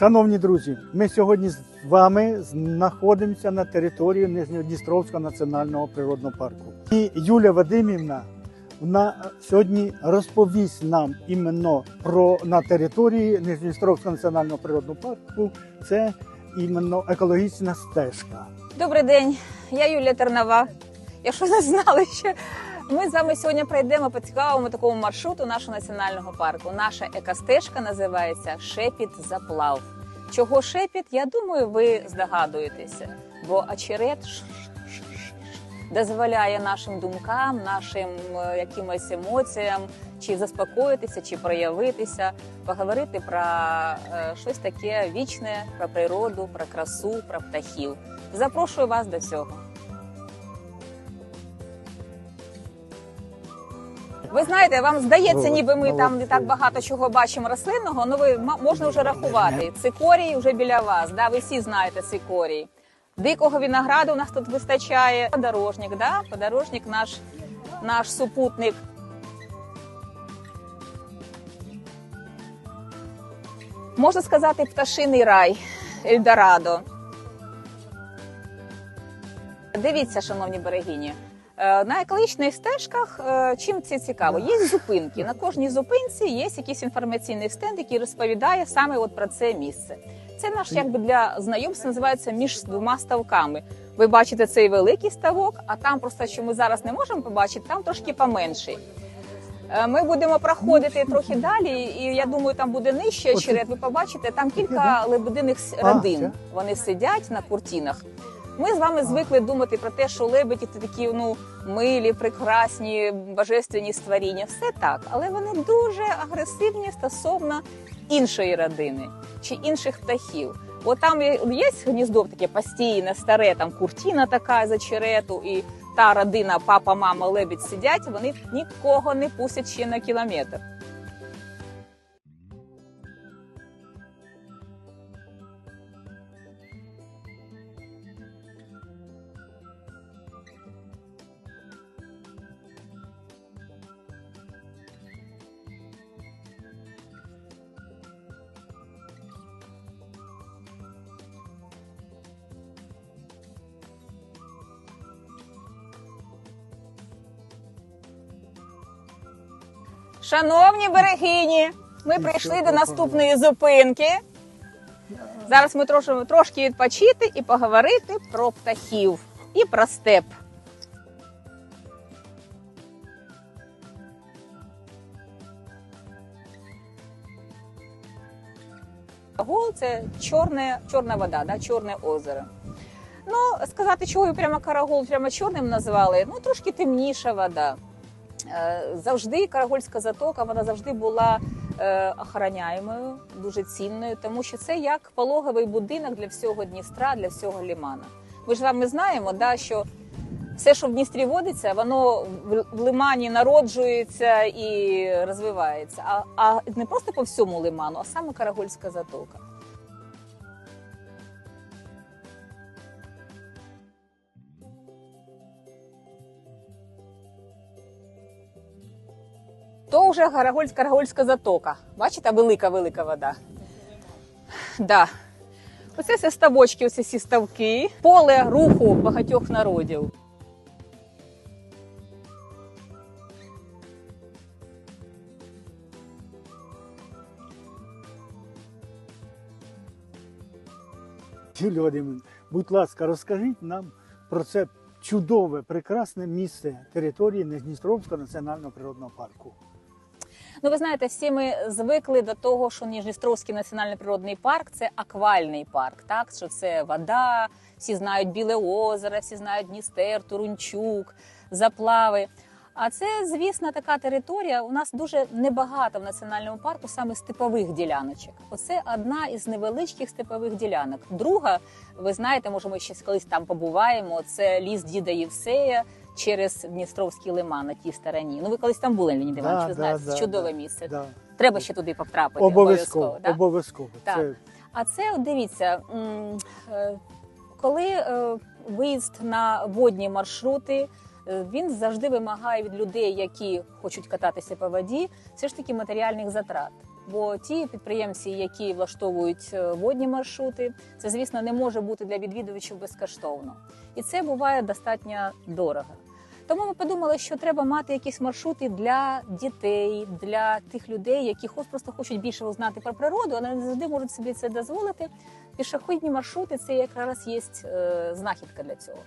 Шановні друзі, ми сьогодні з вами знаходимося на території Нижньодністровського національного природного парку. І Юля Вадимівна вона сьогодні розповість нам іменно про на території Нижньодністровського національного природного парку. Це іменно екологічна стежка. Добрий день, я Юлія Тернова. Якщо не знали ще, ми з вами сьогодні пройдемо по цікавому такому маршруту нашого національного парку. Наша екостежка називається Шепіт Заплав. Чого шепіт, я думаю, ви здогадуєтеся, бо очерет дозволяє нашим думкам, нашим е, якимось емоціям чи заспокоїтися, чи проявитися, поговорити про е, щось таке вічне, про природу, про красу, про птахів. Запрошую вас до цього. Ви знаєте, вам здається, ніби ми там не так багато чого бачимо рослинного. Ну ви можна вже рахувати. Цикорій вже біля вас. Да, ви всі знаєте цикорій. Дикого винограду у нас тут вистачає. Подорожник, да? Подорожник наш, наш супутник. Можна сказати, пташиний рай Ельдорадо. Дивіться, шановні берегині. Е, На екологічних стежках е, чим це цікаво? Є зупинки. На кожній зупинці є якийсь інформаційний стенд, який розповідає саме от про це місце. Це наш якби для знайомства називається між двома ставками. Ви бачите цей великий ставок, а там просто що ми зараз не можемо побачити, там трошки поменший. Е, Ми будемо проходити трохи далі, і я думаю, там буде нижче очерет. Ви побачите там кілька лебединих родин. Вони сидять на куртінах. Ми з вами звикли думати про те, що лебеді це такі ну милі, прекрасні, божественні створіння. Все так, але вони дуже агресивні стосовно іншої родини чи інших птахів. От там є гніздо таке постійне, старе, там куртіна така з очерету, і та родина, папа, мама, лебідь сидять, вони нікого не пустять ще на кілометр. Шановні берегині, ми прийшли до наступної зупинки. Зараз ми трошки, трошки відпочити і поговорити про птахів і про степ. Гол це чорне, чорна вода, да, чорне озеро. Ну, сказати, чого прямо карагол прямо чорним назвали, ну трошки темніша вода. Е, Завжди Карагольська затока вона завжди була е, охороняємою, дуже цінною, тому що це як пологовий будинок для всього Дністра, для всього Лімана. Ми ж вами знаємо, да, що все, що в Дністрі водиться, воно в- лимані народжується і розвивається. А, а не просто по всьому лиману, а саме Карагольська затока. То вже Карагольська Карагольська затока. Бачите, велика велика вода. Да. Оце все ставочки, оце всі ставки, поле руху багатьох народів. Юлія Вадимівна, будь ласка, розкажіть нам про це чудове, прекрасне місце території Нижністровського національного природного парку. Ну, ви знаєте, всі ми звикли до того, що Ніжністровський національний природний парк це аквальний парк, так що це вода, всі знають Біле озеро, всі знають Дністер, Турунчук, заплави. А це, звісно, така територія. У нас дуже небагато в національному парку саме степових діляночок. Оце одна із невеличких степових ділянок. Друга, ви знаєте, може, ми ще колись там побуваємо. Це ліс діда Євсея через Дністровський лиман на тій стороні. Ну, ви колись там були, Леонід Іванович, ви знаєте, чудове місце. Да. Треба ще туди потрапити. Обов'язково, обов'язково. Так. Це А це, от дивіться, е, коли е, виїзд на водні маршрути, е, він завжди вимагає від людей, які хочуть кататися по воді, все ж таки матеріальних затрат. Бо ті підприємці, які влаштовують водні маршрути, це звісно не може бути для відвідувачів безкоштовно, і це буває достатньо дорого. Тому ми подумали, що треба мати якісь маршрути для дітей, для тих людей, які просто хочуть більше узнати про природу, але не завжди можуть собі це дозволити. Пішохідні маршрути це якраз є е, знахідка для цього.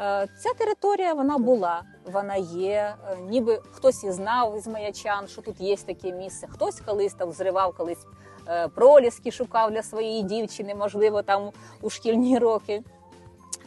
Е, Ця територія вона була, вона є. е, Ніби хтось і знав із маячан, що тут є таке місце. Хтось колись там зривав колись проліски, шукав для своєї дівчини, можливо, там у шкільні роки.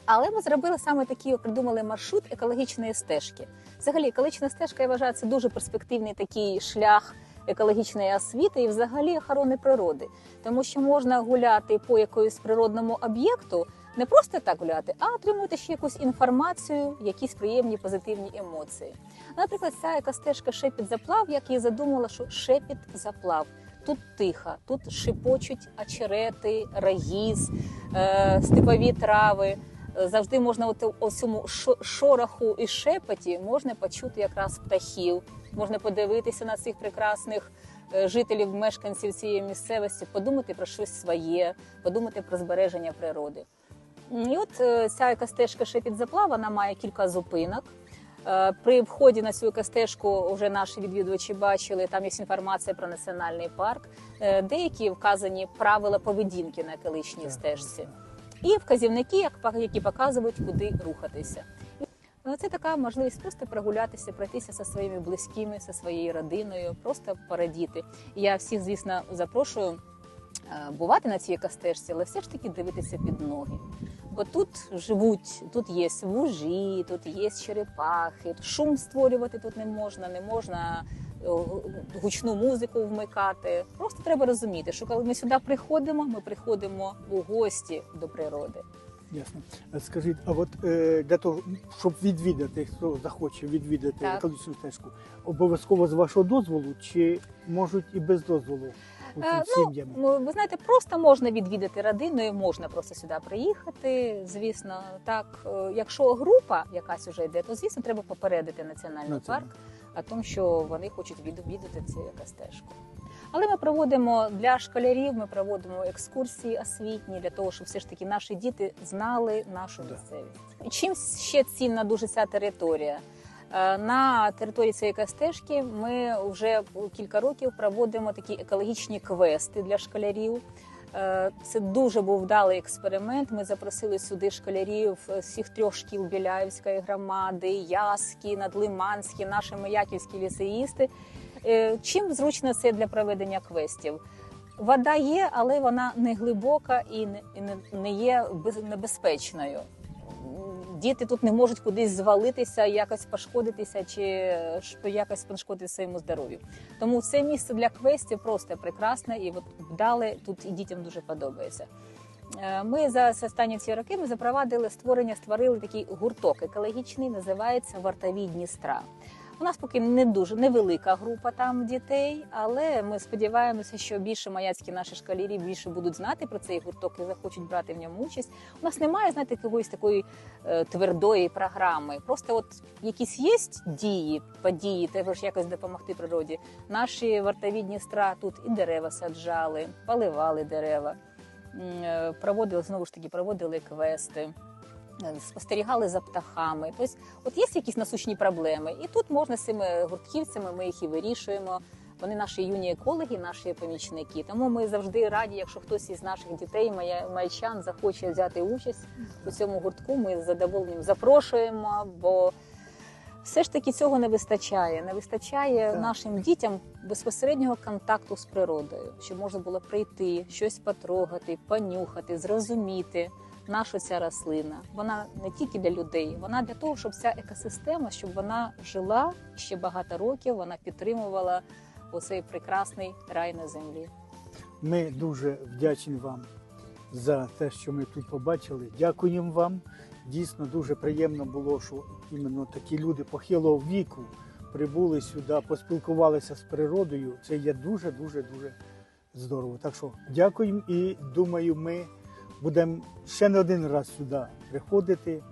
Але ми зробили саме такий, придумали маршрут екологічної стежки. Взагалі, екологічна стежка я вважаю, це дуже перспективний такий шлях екологічної освіти і взагалі охорони природи, тому що можна гуляти по якоюсь природному об'єкту, не просто так гуляти, а отримувати ще якусь інформацію, якісь приємні позитивні емоції. Наприклад, ця стежка шепіт заплав, як я задумала, що шепіт заплав. Тут тихо, тут шипочуть очерети, рагіз, е, степові трави. Завжди можна от у цьому шо- шороху і шепоті можна почути якраз птахів, можна подивитися на цих прекрасних е, жителів, мешканців цієї місцевості, подумати про щось своє, подумати про збереження природи. І от е, ця екостежка шепіт заплав, вона має кілька зупинок. Е, При вході на цю екостежку вже наші відвідувачі бачили, там є інформація про національний парк, деякі вказані правила поведінки на екологічній стежці, і вказівники, які показують, куди рухатися. Ну, Це така можливість просто прогулятися, пройтися зі своїми близькими, зі своєю родиною, просто порадіти. Я всіх, звісно, запрошую е, бувати на цій екостежці, але все ж таки дивитися під ноги. Бо тут живуть, тут є вужі, тут є черепахи, шум створювати тут не можна, не можна гучну музику вмикати. Просто треба розуміти, що коли ми сюди приходимо, ми приходимо у гості до природи. Ясно. Скажіть, а от е, для того, щоб відвідати, хто захоче відвідати екологічну стежку, обов'язково з вашого дозволу, чи можуть і без дозволу Е, е. Ну, ви знаєте, просто можна відвідати родиною, можна просто сюди приїхати. Звісно, так, е, якщо група якась уже йде, то звісно треба попередити національний Ну, парк о тому, що вони хочуть відвідати цю стежку. Але ми проводимо для школярів, ми проводимо екскурсії освітні для того, щоб все ж таки наші діти знали нашу місцевість. Чим ще цінна дуже ця територія? Е, На території цієї кастежки ми вже кілька років проводимо такі екологічні квести для школярів. Е, Це дуже був вдалий експеримент. Ми запросили сюди школярів всіх трьох шкіл Біляївської громади, Яскі, Надлиманські, наші маяківські ліцеїсти. Е, Чим зручно це для проведення квестів? Вода є, але вона не глибока і не, є без- небезпечною. Діти тут не можуть кудись звалитися, якось пошкодитися чи якось пошкодити своєму здоров'ю. Тому це місце для квестів просто прекрасне і от вдале тут і дітям дуже подобається. Е, Ми за останні ці роки ми запровадили створення, створили такий гурток екологічний, називається Вартові Дністра. У нас поки не дуже невелика група там дітей, але ми сподіваємося, що більше маяцькі наші школярі більше будуть знати про цей гурток і захочуть брати в ньому участь. У нас немає, знаєте, якоїсь такої е, твердої програми. Просто от якісь є дії, події, треба ж якось допомогти природі. Наші вартові Дністра тут і дерева саджали, поливали дерева, е, проводили знову ж таки, проводили квести. Е, Спостерігали за птахами. Тобто, от є якісь насущні проблеми, і тут можна з цими гуртківцями, ми їх і вирішуємо. Вони наші юні екологи, наші помічники. Тому ми завжди раді, якщо хтось із наших дітей, майчан, захоче взяти участь у цьому гуртку. Ми з задоволенням запрошуємо, бо все ж таки цього не вистачає. Не вистачає Так. нашим дітям безпосереднього контакту з природою, щоб можна було прийти, щось потрогати, понюхати, зрозуміти. Наша ця рослина, вона не тільки для людей, вона для того, щоб ця екосистема, щоб вона жила ще багато років, вона підтримувала оцей прекрасний рай на землі. Ми дуже вдячні вам за те, що ми тут побачили. Дякуємо вам. Дійсно дуже приємно було, що іменно такі люди похилого віку прибули сюди, поспілкувалися з природою. Це є дуже, дуже, дуже здорово. Так що дякуємо і думаю, ми будемо ще не один раз сюди приходити,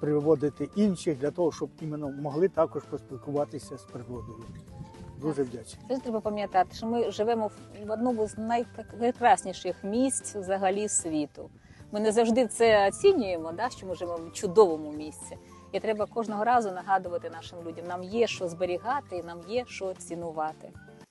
приводити інших для того, щоб іменно могли також поспілкуватися з природою. Дуже вдячний. Теж треба пам'ятати, що ми живемо в- в одному з найпрекрасніших місць взагалі світу. Ми не завжди це оцінюємо, да, що ми живемо в чудовому місці. І треба кожного разу нагадувати нашим людям, нам є що зберігати, і нам є що цінувати.